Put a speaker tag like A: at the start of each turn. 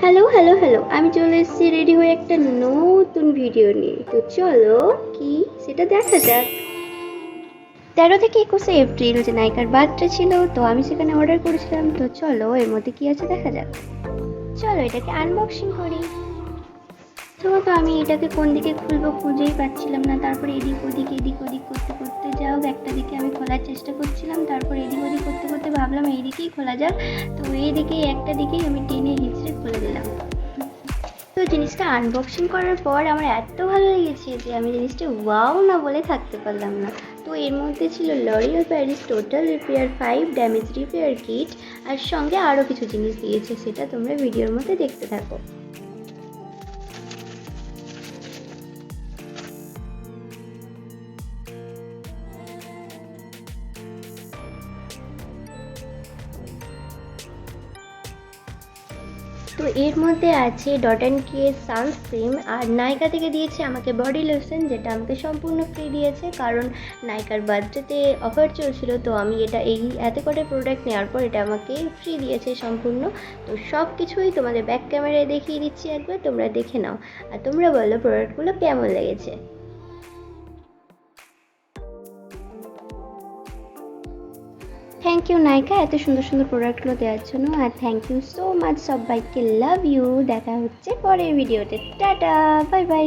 A: Hello hello hello আমি চলে এসেছি রেডি হয়ে একটা নতুন ভিডিও নিয়ে। তো চলো কি? সেটা দেখা যাক। তেরো থেকে একুশে এপ্রিল যে নায়িকার বার্থডে ছিল, তো আমি সেখানে অর্ডার করেছিলাম। তো চলো এর মধ্যে কি আছে দেখা যাক। চলো এটাকে আনবক্সিং করি। প্রথমত আমি এটাকে কোন দিকে খুলবো খুঁজেই পাচ্ছিলাম না। তারপরে এদিক ওদিক এদিক ওদিক করতে করতে যাও একটা দিকে আমি খোলার চেষ্টা করছিলাম। তারপর এদিক ওদিক করতে করতে ভাবলাম এই দিকেই খোলা যাক। তো এই দিকেই, একটা দিকেই আমি টেনে হিঁচড়ে খুলে দিলাম। তো জিনিসটা আনবক্সিং করার পর আমার এত ভালো লেগেছে যে আমি জিনিসটা ওয়াও না বলে থাকতে পারলাম না। তো এর মধ্যে ছিল L'Oreal Paris total repair five damage repair kit আর সঙ্গে আরও কিছু জিনিস দিয়েছে, সেটা তোমরা ভিডিওর মধ্যে দেখতে থাকো। তো এর মধ্যে আছে ডট অ্যান্ড কিয়ের সানস্ক্রিন আর নাইকা থেকে দিয়েছে আমাকে বডি লোশন যেটা আমাকে সম্পূর্ণ ফ্রি দিয়েছে, কারণ নাইকার বার্থডেতে অফার চলছিল, তো আমি এটা এই এত করে প্রোডাক্ট নেওয়ার পর এটা আমাকে ফ্রি দিয়েছে সম্পূর্ণ। তো সব কিছুই তোমাদের ব্যাক ক্যামেরায় দেখিয়ে দিচ্ছি একবার, তোমরা দেখে নাও। আর তোমরা বলো প্রোডাক্টগুলো কেমন লেগেছে। থ্যাংক ইউ নায়িকা এত সুন্দর সুন্দর প্রোডাক্টগুলো দেওয়ার জন্য। আর থ্যাংক ইউ সো মাচ সবাইকে লাভ ইউ দেখা হচ্ছে পরের ভিডিওতে টাটা বাই বাই